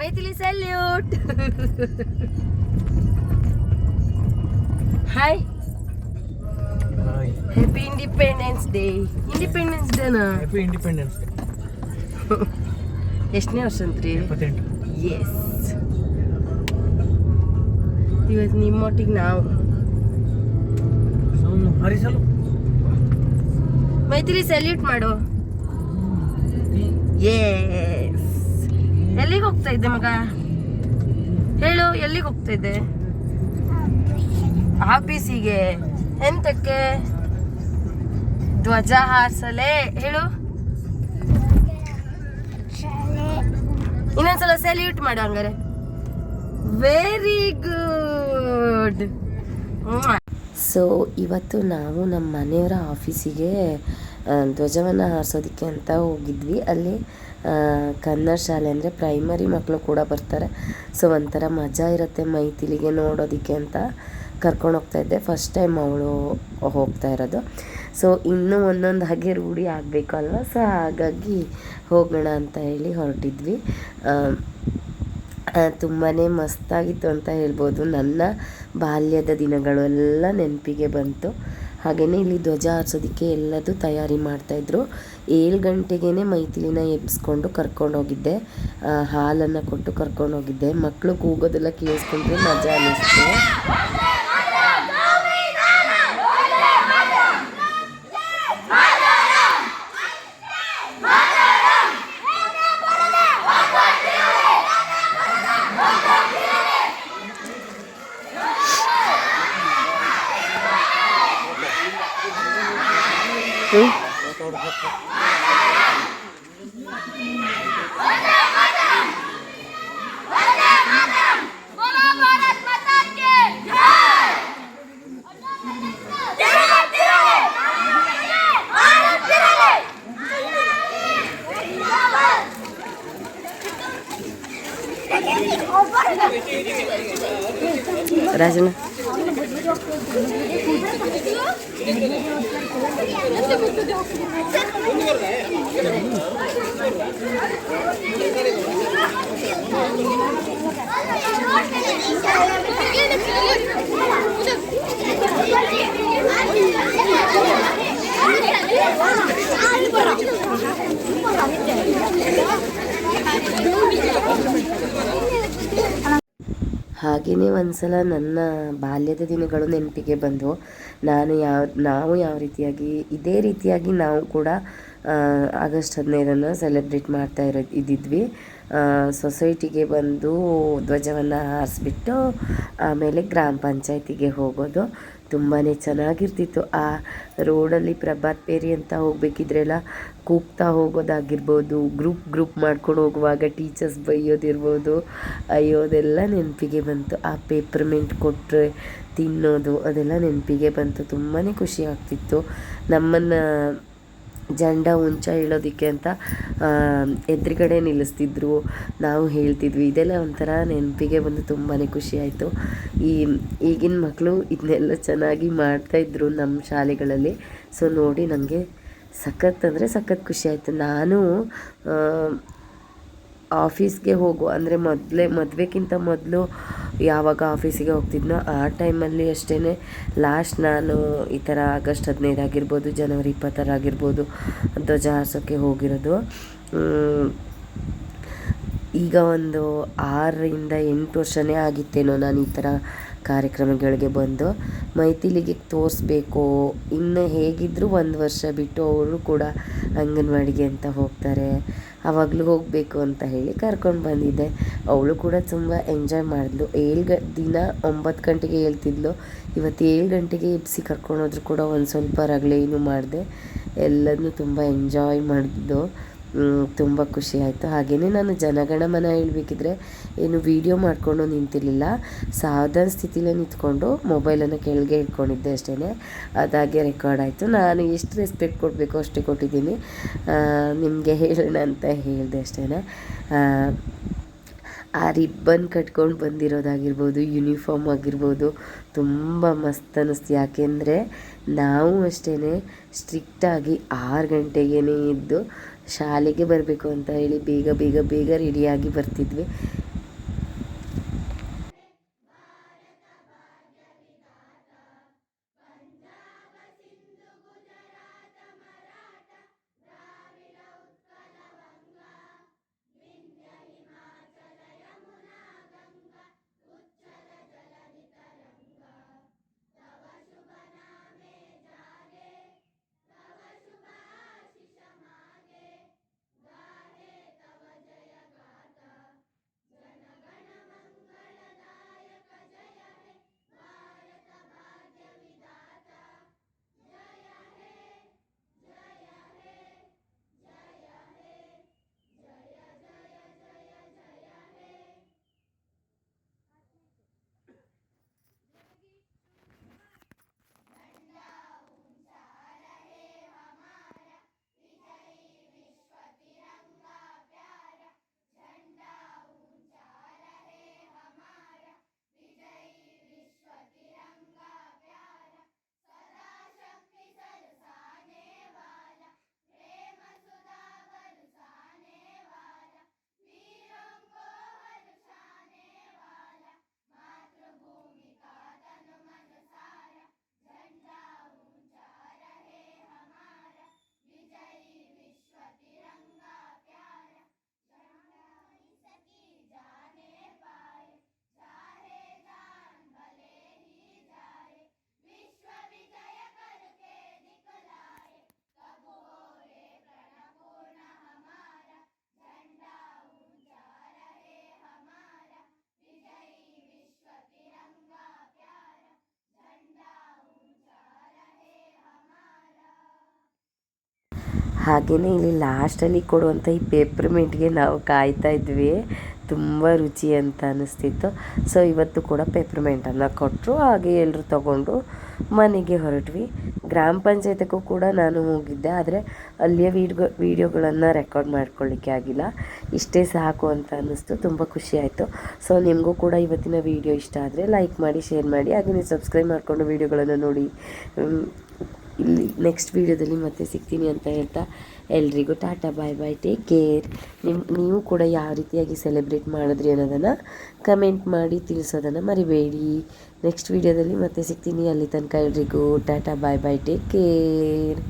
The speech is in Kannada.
Maithili salute hi happy independence day independence ಡೇನಾ ಹ್ಯಾಪಿ ಇಂಡಿಪೆಂಡೆನ್ಸ್ ಡೇ ಎಷ್ಟನೇ ವರ್ಷ ಅಂತ್ರಿ ಎಸ್ ಇವತ್ತು ನಿಮ್ಮೊಟ್ಟಿಗೆ ನಾವು. ಹರಿಸಲು? ಮೈತ್ರಿ ಸಲ್ಯೂಟ್ ಮಾಡು. ಎಲ್ಲಿಗೆ ಹೋಗ್ತಾ ಇದ್ದೆ ಮಗ. ಹೇಳು, ಎಲ್ಲಿಗೆ ಹೋಗ್ತಾ ಇದ್ದೆ? ಆಫೀಸಿಗೆ. ಎಂತಕ್ಕೆ? ಧ್ವಜ ಹಾರಿಸಲೇ. ಹೇಳು. ಇನ್ನೊಂದ್ಸಲ ಸೆಲ್ಯೂಟ್ ಮಾಡು ಹಂಗಾರೆ. ವೆರಿ ಗುಡ್ ಸೊ ಇವತ್ತು ನಾವು ನಮ್ಮ ಮನೆಯವರ ಆಫೀಸಿಗೆ ಧ್ವಜವನ್ನು ಹಾರಿಸೋದಕ್ಕೆ ಅಂತ ಹೋಗಿದ್ವಿ. ಅಲ್ಲಿ ಕನ್ನಡ ಶಾಲೆ ಅಂದರೆ ಪ್ರೈಮರಿ ಮಕ್ಕಳು ಕೂಡ ಬರ್ತಾರೆ. ಸೊ ಒಂಥರ ಮಜಾ ಇರುತ್ತೆ ಮೈತಿಲಿಗೆ ನೋಡೋದಕ್ಕೆ ಅಂತ ಕರ್ಕೊಂಡು ಹೋಗ್ತಾ ಇದ್ದೆ. ಫಸ್ಟ್ ಟೈಮ್ ಅವಳು ಹೋಗ್ತಾ ಇರೋದು. ಸೊ ಇನ್ನೂ ಒಂದೊಂದು ಹಾಗೆ ರೂಢಿ ಆಗಬೇಕು ಅಲ್ವಾ? ಸೊ ಹಾಗಾಗಿ ಹೋಗೋಣ ಅಂತ ಹೇಳಿ ಹೊರಟಿದ್ವಿ. ತುಂಬಾ ಮಸ್ತಾಗಿತ್ತು ಅಂತ ಹೇಳ್ಬೋದು. ನನ್ನ ಬಾಲ್ಯದ ದಿನಗಳೆಲ್ಲ ನೆನಪಿಗೆ ಬಂತು. ಹಾಗೆಯೇ ಇಲ್ಲಿ ಧ್ವಜ ಹಾರಿಸೋದಕ್ಕೆ ಎಲ್ಲದೂ ತಯಾರಿ ಮಾಡ್ತಾಯಿದ್ರು ಏಳು ಗಂಟೆಗೇ ಮೈಥಿಲಿನ ಕರ್ಕೊಂಡು ಹೋಗಿದ್ದೆ ಹಾಲನ್ನು ಕೊಟ್ಟು ಕರ್ಕೊಂಡು ಹೋಗಿದ್ದೆ ಮಕ್ಕಳು ಕೂಗೋದೆಲ್ಲ ಕೇಳಿಸ್ಕೊಂಡ್ರೆ ಮಜಾ ಅನ್ನಿಸ್ತು રાજના 아, 이거라. 이거라. ಹಾಗೆಯೇ ಒಂದಸಲ ನನ್ನ ಬಾಲ್ಯದ ದಿನಗಳು ನೆನಪಿಗೆ ಬಂದವು. ನಾನು ಯಾವ, ನಾವು ಯಾವ ರೀತಿಯಾಗಿ, ಇದೇ ರೀತಿಯಾಗಿ ನಾವು ಕೂಡ ಆಗಸ್ಟ್ ಹದಿನೈದನ್ನು ಸೆಲೆಬ್ರೇಟ್ ಮಾಡ್ತಾ ಇರೋ, ಇದ್ದಿದ್ವಿ. ಸೊಸೈಟಿಗೆ ಬಂದು ಧ್ವಜವನ್ನು ಹಾರಿಸ್ಬಿಟ್ಟು, ಆಮೇಲೆ ಗ್ರಾಮ ಪಂಚಾಯಿತಿಗೆ ಹೋಗೋದು. ತುಂಬಾ ಚೆನ್ನಾಗಿರ್ತಿತ್ತು. ಆ ರೋಡಲ್ಲಿ ಪ್ರಭಾತ್ ಪೇರಿ ಅಂತ ಹೋಗಬೇಕಿದ್ರೆಲ್ಲ ಕೂಗ್ತಾ ಹೋಗೋದಾಗಿರ್ಬೋದು, ಗ್ರೂಪ್ ಗ್ರೂಪ್ ಮಾಡ್ಕೊಂಡು ಹೋಗುವಾಗ ಟೀಚರ್ಸ್ ಬೈಯೋದಿರ್ಬೋದು ಅಯ್ಯೋ ಅದೆಲ್ಲ ನೆನಪಿಗೆ ಬಂತು. ಆ ಪೇಪರ್ಮೆಂಟ್ ಕೊಟ್ಟರೆ ತಿನ್ನೋದು ಅದೆಲ್ಲ ನೆನಪಿಗೆ ಬಂತು. ತುಂಬಾ ಖುಷಿ ಆಗ್ತಿತ್ತು. ನಮ್ಮನ್ನು ಜಂಡ ಉಂಚ ಇಳೋದಕ್ಕೆ ಅಂತ ಎದುರುಗಡೆ ನಿಲ್ಲಿಸ್ತಿದ್ರು, ನಾವು ಹೇಳ್ತಿದ್ವಿ. ಇದೆಲ್ಲ ಒಂಥರ ನೆನಪಿಗೆ ಬಂದು ತುಂಬಾ ಖುಷಿ ಆಯಿತು. ಈ ಈಗಿನ ಮಕ್ಕಳು ಇದನ್ನೆಲ್ಲ ಚೆನ್ನಾಗಿ ಮಾಡ್ತಾಯಿದ್ರು ನಮ್ಮ ಶಾಲೆಗಳಲ್ಲಿ. ಸೊ ನೋಡಿ ನನಗೆ ಸಖತ್ ಅಂದರೆ ಸಖತ್ ಖುಷಿ ಆಯಿತು. ನಾನು ಆಫೀಸ್ಗೆ ಹೋಗು, ಅಂದರೆ ಮೊದಲೇ ಮದುವೆಗಿಂತ ಮೊದಲು ಯಾವಾಗ ಆಫೀಸಿಗೆ ಹೋಗ್ತಿದ್ನೋ ಆ ಟೈಮಲ್ಲಿ ಅಷ್ಟೇ ಲಾಸ್ಟ್ ನಾನು ಈ ಥರ ಆಗಸ್ಟ್ ಹದಿನೈದಾಗಿರ್ಬೋದು ಜನವರಿ ಇಪ್ಪತ್ತರ ಆಗಿರ್ಬೋದು ಧ್ವಜ ಹಾರಿಸೋಕ್ಕೆ ಹೋಗಿರೋದು. ಈಗ ಒಂದು ಆರರಿಂದ ಎಂಟು ವರ್ಷನೇ ಆಗಿತ್ತೇನೋ ನಾನು ಈ ಥರ ಕಾರ್ಯಕ್ರಮಗಳಿಗೆ ಬಂದು. ಮೈಥಿಲಿಗೆ ತೋರಿಸ್ಬೇಕು, ಇನ್ನು ಹೇಗಿದ್ದರೂ ಒಂದು ವರ್ಷ ಬಿಟ್ಟು ಅವರು ಕೂಡ ಅಂಗನವಾಡಿಗೆ ಅಂತ ಹೋಗ್ತಾರೆ. ಆವಾಗಲೂ ಹೋಗಬೇಕು ಅಂತ ಹೇಳಿ ಕರ್ಕೊಂಡು ಬಂದಿದ್ದೆ. ಅವಳು ಕೂಡ ತುಂಬ ಎಂಜಾಯ್ ಮಾಡಿದ್ಲು. ಏಳು ಗ, ದಿನ ಒಂಬತ್ತು ಗಂಟೆಗೆ ಹೇಳ್ತಿದ್ಲು. ಇವತ್ತು ಏಳು ಗಂಟೆಗೆ ಎಬ್ಸಿ ಕರ್ಕೊಂಡು ಹೋದ್ರು ಕೂಡ ಒಂದು ಸ್ವಲ್ಪ ರಗಳೆ ಏನು ಮಾಡಿದೆ. ಎಲ್ಲದನ್ನೂ ತುಂಬ ಎಂಜಾಯ್ ಮಾಡಿದ್ದು ತುಂಬ ಖುಷಿ ಆಯಿತು. ಹಾಗೆಯೇ ನಾನು ಜನಗಣಮನ ಹೇಳಬೇಕಿದ್ರೆ ಏನು ವೀಡಿಯೋ ಮಾಡಿಕೊಂಡು ನಿಂತಿರಲಿಲ್ಲ. ಸಾವಧಾನ ಸ್ಥಿತಿಲೇ ನಿಂತ್ಕೊಂಡು ಮೊಬೈಲನ್ನು ಕೆಳಗೆ ಇಟ್ಕೊಂಡಿದ್ದೆ ಅಷ್ಟೇ ಅದಾಗೆ ರೆಕಾರ್ಡ್ ಆಯಿತು. ನಾನು ಎಷ್ಟು ರೆಸ್ಪೆಕ್ಟ್ ಕೊಡಬೇಕು ಅಷ್ಟೇ ಕೊಟ್ಟಿದ್ದೀನಿ. ನಿಮಗೆ ಹೇಳೋಣ ಅಂತ ಹೇಳಿದೆ ಅಷ್ಟೇ ಆ ರಿಬ್ಬನ್ ಕಟ್ಕೊಂಡು ಬಂದಿರೋದಾಗಿರ್ಬೋದು ಯೂನಿಫಾರ್ಮ್ ಆಗಿರ್ಬೋದು, ತುಂಬ ಮಸ್ತ್ ಅನ್ನಿಸ್ತು ಯಾಕೆಂದರೆ ನಾವು ಅಷ್ಟೇ ಸ್ಟ್ರಿಕ್ಟಾಗಿ ಆರು ಗಂಟೆಗೇ ಇದ್ದು ಶಾಲೆಗೆ ಬರಬೇಕು ಅಂತ ಹೇಳಿ ಬೇಗ ಬೇಗ ಬೇಗ ರೆಡಿಯಾಗಿ ಬರ್ತಿದ್ವಿ. ಹಾಗೆಯೇ ಇಲ್ಲಿ ಲಾಸ್ಟಲ್ಲಿ ಕೊಡುವಂಥ ಈ ಪೇಪ್ರ್ಮೆಂಟ್ಗೆ ನಾವು ಕಾಯ್ತಾ ಇದ್ವಿ. ತುಂಬ ರುಚಿ ಅಂತ ಅನ್ನಿಸ್ತಿತ್ತು ಸೊ ಇವತ್ತು ಕೂಡ ಪೇಪ್ರ್ಮೆಂಟನ್ನು ಕೊಟ್ಟರು ಹಾಗೆ ಎಲ್ಲರೂ ತಗೊಂಡು ಮನೆಗೆ ಹೊರಟ್ವಿ. ಗ್ರಾಮ ಪಂಚಾಯತಿಗೂ ಕೂಡ ನಾನು ಹೋಗಿದ್ದೆ, ಆದರೆ ಅಲ್ಲಿಯ ವೀಡ್ಗೊ, ವೀಡಿಯೋಗಳನ್ನು ರೆಕಾರ್ಡ್ ಮಾಡ್ಕೊಳ್ಳಿಕ್ಕೆ ಆಗಿಲ್ಲ. ಇಷ್ಟೇ ಸಾಕು ಅಂತ ಅನ್ನಿಸ್ತು ತುಂಬ ಖುಷಿ ಆಯಿತು. ಸೊ ನಿಮಗೂ ಕೂಡ ಇವತ್ತಿನ ವೀಡಿಯೋ ಇಷ್ಟ ಆದರೆ ಲೈಕ್ ಮಾಡಿ ಶೇರ್ ಮಾಡಿ ಹಾಗೆ ನೀವು ಸಬ್ಸ್ಕ್ರೈಬ್ ಮಾಡಿಕೊಂಡು ವೀಡಿಯೋಗಳನ್ನು ನೋಡಿ. ಇಲ್ಲಿ ನೆಕ್ಸ್ಟ್ ವೀಡಿಯೋದಲ್ಲಿ ಮತ್ತೆ ಸಿಗ್ತೀನಿ ಅಂತ ಹೇಳ್ತಾ ಎಲ್ರಿಗೂ tata bye bye take care ನಿಮ್ಮ ನೀವು ಕೂಡ ಯಾವ ರೀತಿಯಾಗಿ ಸೆಲೆಬ್ರೇಟ್ ಮಾಡಿದ್ರಿ ಅನ್ನೋದನ್ನು ಕಮೆಂಟ್ ಮಾಡಿ ತಿಳಿಸೋದನ್ನು ಮರಿಬೇಡಿ. ನೆಕ್ಸ್ಟ್ ವೀಡಿಯೋದಲ್ಲಿ ಮತ್ತೆ ಸಿಗ್ತೀನಿ. ಅಲ್ಲಿ ತನಕ ಎಲ್ರಿಗೂ tata bye bye take care